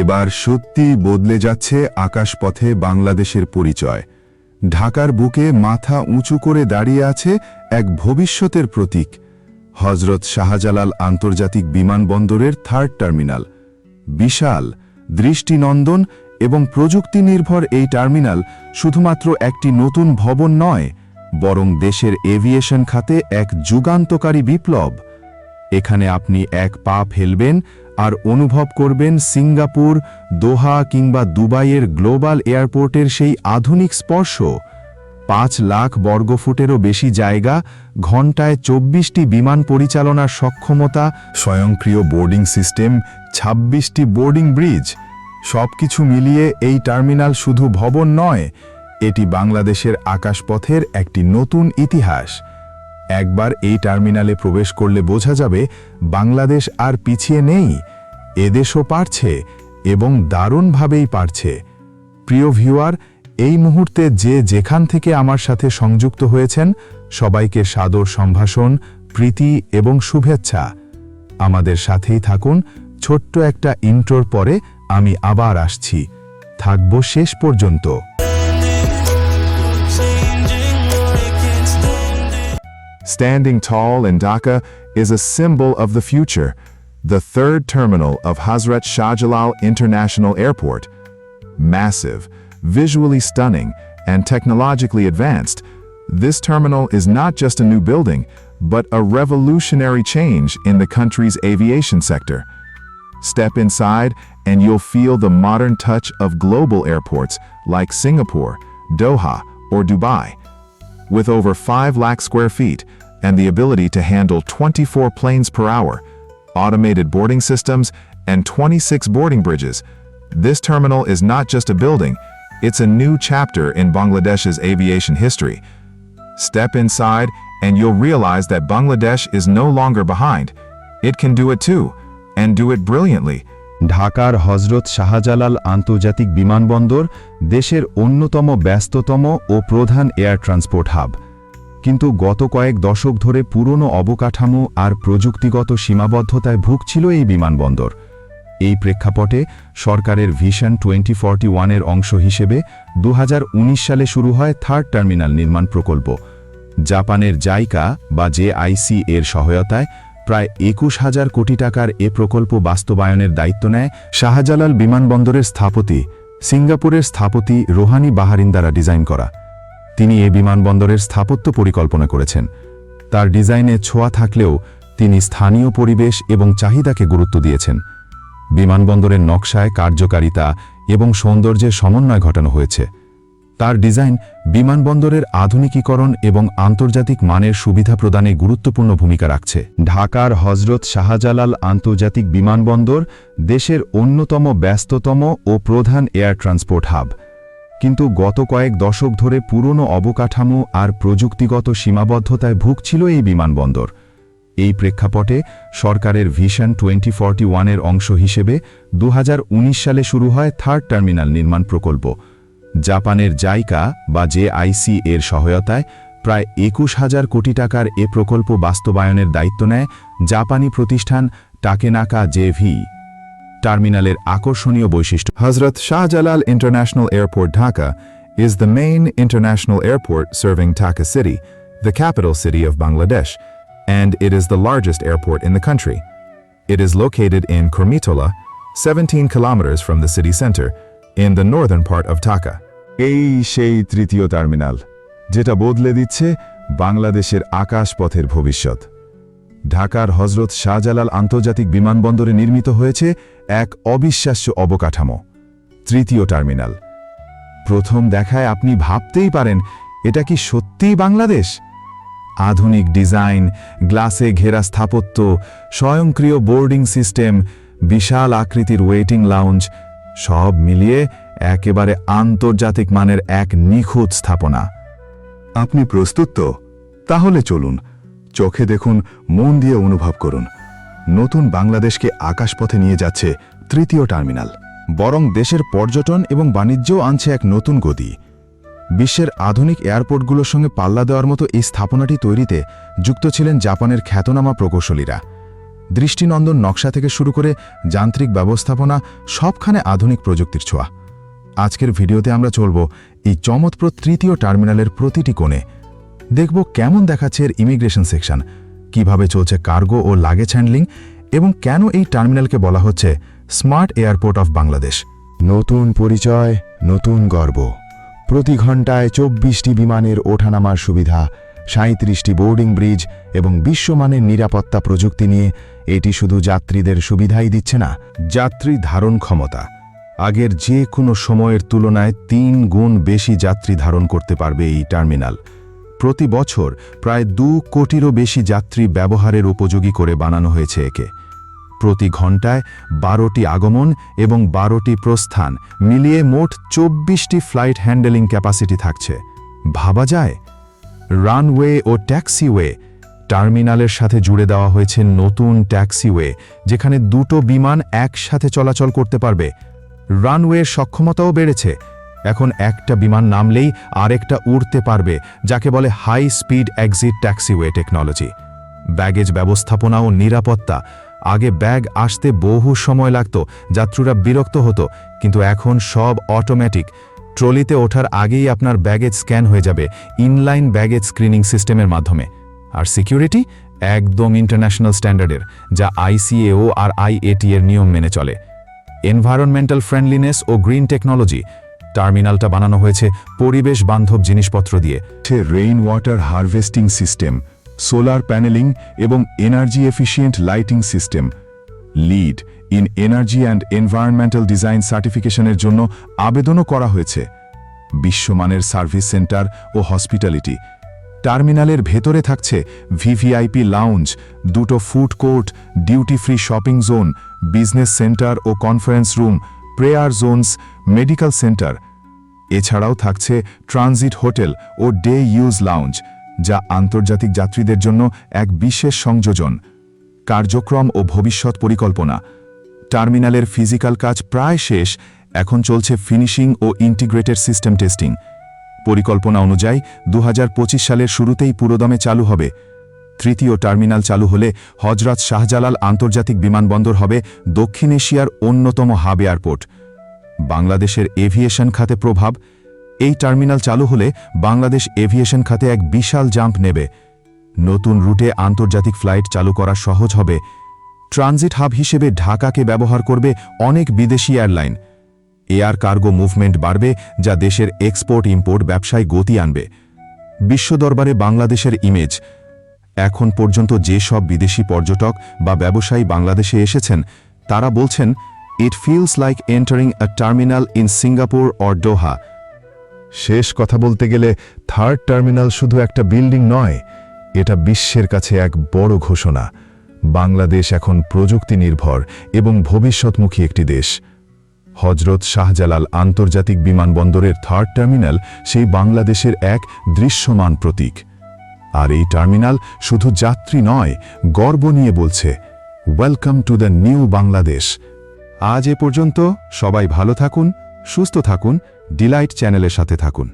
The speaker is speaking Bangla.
এবার সত্যি বদলে যাচ্ছে আকাশপথে বাংলাদেশের পরিচয়। ঢাকার বুকে মাথা উঁচু করে দাঁড়িয়ে আছে এক ভবিষ্যতের প্রতীক হজরত শাহজালাল আন্তর্জাতিক বিমানবন্দরের থার্ড টার্মিনাল বিশাল, দৃষ্টিনন্দন এবং প্রযুক্তি নির্ভর এই টার্মিনাল শুধুমাত্র একটি নতুন ভবন নয়, বরং দেশের এভিয়েশন খাতে এক যুগান্তকারী বিপ্লব। এখানে আপনি এক পা ফেলবেন আর অনুভব করবেন সিঙ্গাপুর, দোহা কিংবা দুবাইয়ের গ্লোবাল এয়ারপোর্টের সেই আধুনিক স্পর্শ। পাঁচ লাখ বর্গফুটেরও বেশি জায়গা, ঘণ্টায় চব্বিশটি বিমান পরিচালনার সক্ষমতা, স্বয়ংক্রিয় বোর্ডিং সিস্টেম ২৬টি বোর্ডিং ব্রিজ। সবকিছু মিলিয়ে এই টার্মিনাল শুধু ভবন নয়, এটি বাংলাদেশের আকাশপথের একটি নতুন ইতিহাস। একবার এই টার্মিনালে প্রবেশ করলে বোঝা যাবে বাংলাদেশ আর পিছিয়ে নেই, এদেশও পারছে এবং দারুণভাবেই পারছে। প্রিয় ভিউয়ার, এই মুহূর্তে যে যেখান থেকে আমার সাথে সংযুক্ত হয়েছেন, সবাইকে সাদর সম্ভাষণ, প্রীতি এবং শুভেচ্ছা। আমাদের সাথেই থাকুন, ছোট্ট একটা ইন্ট্রোর পরে আমি আবার আসছি। থাকব শেষ পর্যন্ত। Standing tall in Dhaka is a symbol of the future, the third terminal of Hazrat Shahjalal International Airport. Massive, visually stunning, and technologically advanced, this terminal is not just a new building, but a revolutionary change in the country's aviation sector. Step inside and you'll feel the modern touch of global airports like Singapore, Doha, or Dubai. With over 5 lakh square feet and the ability to handle 24 planes per hour, automated boarding systems, and 26 boarding bridges, this terminal is not just a building, it's a new chapter in Bangladesh's aviation history. Step inside and you'll realize that Bangladesh is no longer behind. It can do it too, and do it brilliantly. ঢাকার হজরত শাহজালাল আন্তর্জাতিক বিমানবন্দর দেশের অন্যতম ব্যস্ততম ও প্রধান এয়ার ট্রান্সপোর্ট হাব। কিন্তু গত কয়েক দশক ধরে পুরনো অবকাঠামো আর প্রযুক্তিগত সীমাবদ্ধতায় ভুগছিল এই বিমানবন্দর। এই প্রেক্ষাপটে সরকারের ভিশন টোয়েন্টি ফর্টি ওয়ানের অংশ হিসেবে দু হাজার উনিশ সালে শুরু হয় থার্ড টার্মিনাল নির্মাণ প্রকল্প। জাপানের জাইকা বা জেআইসি এর সহায়তায় প্রায় একুশ হাজার কোটি টাকার এ প্রকল্প বাস্তবায়নের দায়িত্ব নেয় শাহজালাল বিমানবন্দরের স্থপতি, সিঙ্গাপুরের স্থপতি রোহানি বাহারিন দ্বারা ডিজাইন করা। তিনি এ বিমানবন্দরের স্থাপত্য পরিকল্পনা করেছেন। তার ডিজাইনে ছোঁয়া থাকলেও তিনি স্থানীয় পরিবেশ এবং চাহিদাকে গুরুত্ব দিয়েছেন। বিমানবন্দরের নকশায় কার্যকারিতা এবং সৌন্দর্যের সমন্বয় ঘটানো হয়েছে। তার ডিজাইন বিমানবন্দরের আধুনিকীকরণ এবং আন্তর্জাতিক মানের সুবিধা প্রদানে গুরুত্বপূর্ণ ভূমিকা রাখছে। ঢাকার হজরত শাহজালাল আন্তর্জাতিক বিমানবন্দর দেশের অন্যতম ব্যস্ততম ও প্রধান এয়ার ট্রান্সপোর্ট হাব। কিন্তু গত কয়েক দশক ধরে পুরনো অবকাঠামো আর প্রযুক্তিগত সীমাবদ্ধতায় ভুগছিল এই বিমানবন্দর। এই প্রেক্ষাপটে সরকারের ভিশন টোয়েন্টি ফর্টি ওয়ানের অংশ হিসেবে দু হাজার উনিশ সালে শুরু হয় থার্ড টার্মিনাল নির্মাণ প্রকল্প। জাপানের জাইকা বা জেআইসি এর সহায়তায় প্রায় একুশ হাজার কোটি টাকার এ প্রকল্প বাস্তবায়নের দায়িত্ব নেয় জাপানি প্রতিষ্ঠান টাকেনাকা জেভি টার্মিনালের আকর্ষণীয় বৈশিষ্ট্য Hazrat Shahjalal international airport Dhaka is the main international airport serving Dhaka City, the capital city of Bangladesh, and it is the largest airport in the country. It is located in Kormitola, 17 kilometers from the city center, in the northern part of Dhaka. এই সেই তৃতীয় টার্মিনাল, যেটা বদলে দিচ্ছে বাংলাদেশের আকাশপথের ভবিষ্যৎ। ঢাকার হজরত শাহজালাল আন্তর্জাতিক বিমানবন্দরে নির্মিত হয়েছে এক অবিশ্বাস্য অবকাঠামো, তৃতীয় টার্মিনাল। প্রথম দেখায় আপনি ভাবতেই পারেন, এটা কি সত্যিই বাংলাদেশ? আধুনিক ডিজাইন, গ্লাসে ঘেরা স্থাপত্য, স্বয়ংক্রিয় বোর্ডিং সিস্টেম, বিশাল আকৃতির ওয়েটিং লাউঞ্জ, সব মিলিয়ে একেবারে আন্তর্জাতিক মানের এক নিখুঁত স্থাপনা। আপনি প্রস্তুত তো? তাহলে চলুন, চোখে দেখুন, মন দিয়ে অনুভব করুন। নতুন বাংলাদেশকে আকাশপথে নিয়ে যাচ্ছে তৃতীয় টার্মিনাল। বরং দেশের পর্যটন এবং বাণিজ্যও আনছে এক নতুন গতি। বিশ্বের আধুনিক এয়ারপোর্টগুলোর সঙ্গে পাল্লা দেওয়ার মতো এই স্থাপনাটি তৈরিতে যুক্ত ছিলেন জাপানের খ্যাতনামা প্রকৌশলীরা। দৃষ্টিনন্দন নকশা থেকে শুরু করে যান্ত্রিক ব্যবস্থাপনা, সবখানে আধুনিক প্রযুক্তির ছোঁয়া। আজকের ভিডিওতে আমরা চলব এই চমৎপ্রদ তৃতীয় টার্মিনালের প্রতিটি কোণে। দেখব কেমন দেখাচ্ছে এর ইমিগ্রেশন সেকশন, কীভাবে চলছে কার্গো ও লাগেজ হ্যান্ডলিং এবং কেন এই টার্মিনালকে বলা হচ্ছে স্মার্ট এয়ারপোর্ট অফ বাংলাদেশ। নতুন পরিচয়, নতুন গর্ব। প্রতি ঘন্টায় চব্বিশটি বিমানের ওঠানামার সুবিধা সাঁত্রিশটি বোর্ডিং ব্রিজ এবং বিশ্বমানের নিরাপত্তা প্রযুক্তি নিয়ে এটি শুধু যাত্রীদের সুবিধাই দিচ্ছে না, যাত্রী ধারণ ক্ষমতা। আগের যে কোনো সময়ের তুলনায় তিন গুণ বেশি যাত্রী ধারণ করতে পারবে এই টার্মিনাল। প্রতি বছর প্রায় দু কোটিরও বেশি যাত্রী ব্যবহারের উপযোগী করে বানানো হয়েছে একে। প্রতি ঘন্টায় বারোটি আগমন এবং বারোটি প্রস্থান মিলিয়ে মোট চব্বিশটি ফ্লাইট হ্যান্ডেলিং ক্যাপাসিটি থাকছে। ভাবা যায়? রানওয়ে ও ট্যাক্সিওয়ে টার্মিনালের সাথে জুড়ে দেওয়া হয়েছে নতুন ট্যাক্সিওয়ে, যেখানে দুটো বিমান একসাথে চলাচল করতে পারবে। রানওয়ের সক্ষমতাও বেড়েছে। এখন একটা বিমান নামলেই আরেকটা উড়তে পারবে, যাকে বলে high speed exit taxiway technology baggage ব্যবস্থাপনা ও নিরাপত্তা। আগে ব্যাগ আসতে বহু সময় লাগত, যাত্রীরা বিরক্ত হতো, কিন্তু এখন সব অটোমেটিক ট্রলিতে ওঠার আগেই আপনার ব্যাগেজ স্ক্যান হয়ে যাবে ইনলাইন ব্যাগেজ স্ক্রিনিং সিস্টেমের মাধ্যমে। আর সিকিউরিটি একদম ইন্টারন্যাশনাল স্ট্যান্ডার্ডের যা আইসিএও আর আইএটি এর নিয়ম মেনে চলে। এনভায়রনমেন্টাল ফ্রেন্ডলিনেস ও গ্রিন টেকনোলজি। টার্মিনালটা বানানো হয়েছে পরিবেশ বান্ধব জিনিসপত্র দিয়ে। Rain water harvesting system solar panelling এবং energy efficient lighting system lead in energy and environmental design সার্টিফিকেশনের জন্য আবেদনও করা হয়েছে। বিশ্বমানের সার্ভিস সেন্টার ও হসপিটালিটি। টার্মিনালের ভেতরে থাকছে ভিভিআইপি লাউঞ্জ দুটো food court duty free shopping zone business centre ও conference room, prayer zones, medical centre. এছাড়াও থাকছে ট্রানজিট হোটেল ও ডে ইউজ লাউঞ্জ, যা আন্তর্জাতিক যাত্রীদের জন্য এক বিশেষ সংযোজন। কার্যক্রম ও ভবিষ্যৎ পরিকল্পনা। টার্মিনালের ফিজিক্যাল কাজ প্রায় শেষ, এখন চলছে ফিনিশিং ও ইন্টিগ্রেটেড সিস্টেম টেস্টিং। পরিকল্পনা অনুযায়ী দু হাজার পঁচিশ সালের শুরুতেই পুরোদমে চালু হবে। তৃতীয় টার্মিনাল চালু হলে হজরত শাহজালাল আন্তর্জাতিক বিমানবন্দর হবে দক্ষিণ এশিয়ার অন্যতম হাব এয়ারপোর্ট। বাংলাদেশের এভিয়েশন খাতে প্রভাব, এই টার্মিনাল চালু হলে বাংলাদেশ এভিয়েশন খাতে এক বিশাল জাম্প নেবে। নতুন রুটে আন্তর্জাতিক ফ্লাইট চালু করা সহজ হবে। ট্রানজিট হাব হিসেবে ঢাকাকে ব্যবহার করবে অনেক বিদেশি এয়ারলাইন। এয়ার কার্গো মুভমেন্ট বাড়বে, যা দেশের এক্সপোর্ট ইম্পোর্ট ব্যবসায় গতি আনবে। বিশ্ব দরবারে বাংলাদেশের ইমেজ এখন পর্যন্ত যে সব বিদেশি পর্যটক বা ব্যবসায়ী বাংলাদেশে এসেছেন, তারা বলছেন it feels like entering a terminal in Singapore or Doha শেষ কথা বলতে গেলে থার্ড টার্মিনাল শুধু একটা বিল্ডিং নয়, এটা বিশ্বের কাছে এক বড় ঘোষণা। বাংলাদেশ এখন প্রযুক্তি নির্ভর এবং ভবিষ্যৎমুখী একটি দেশ। হজরত শাহজালাল আন্তর্জাতিক বিমানবন্দরের থার্ড টার্মিনাল সেই বাংলাদেশের এক দৃশ্যমান প্রতীক। আর এই টার্মিনাল শুধু যাত্রী নয়, গর্ব নিয়ে বলছে welcome to the new Bangladesh আজ এ পর্যন্ত সবাই ভালো থাকুন, সুস্থ থাকুন ডিলাইট চ্যানেলের সাথে থাকুন।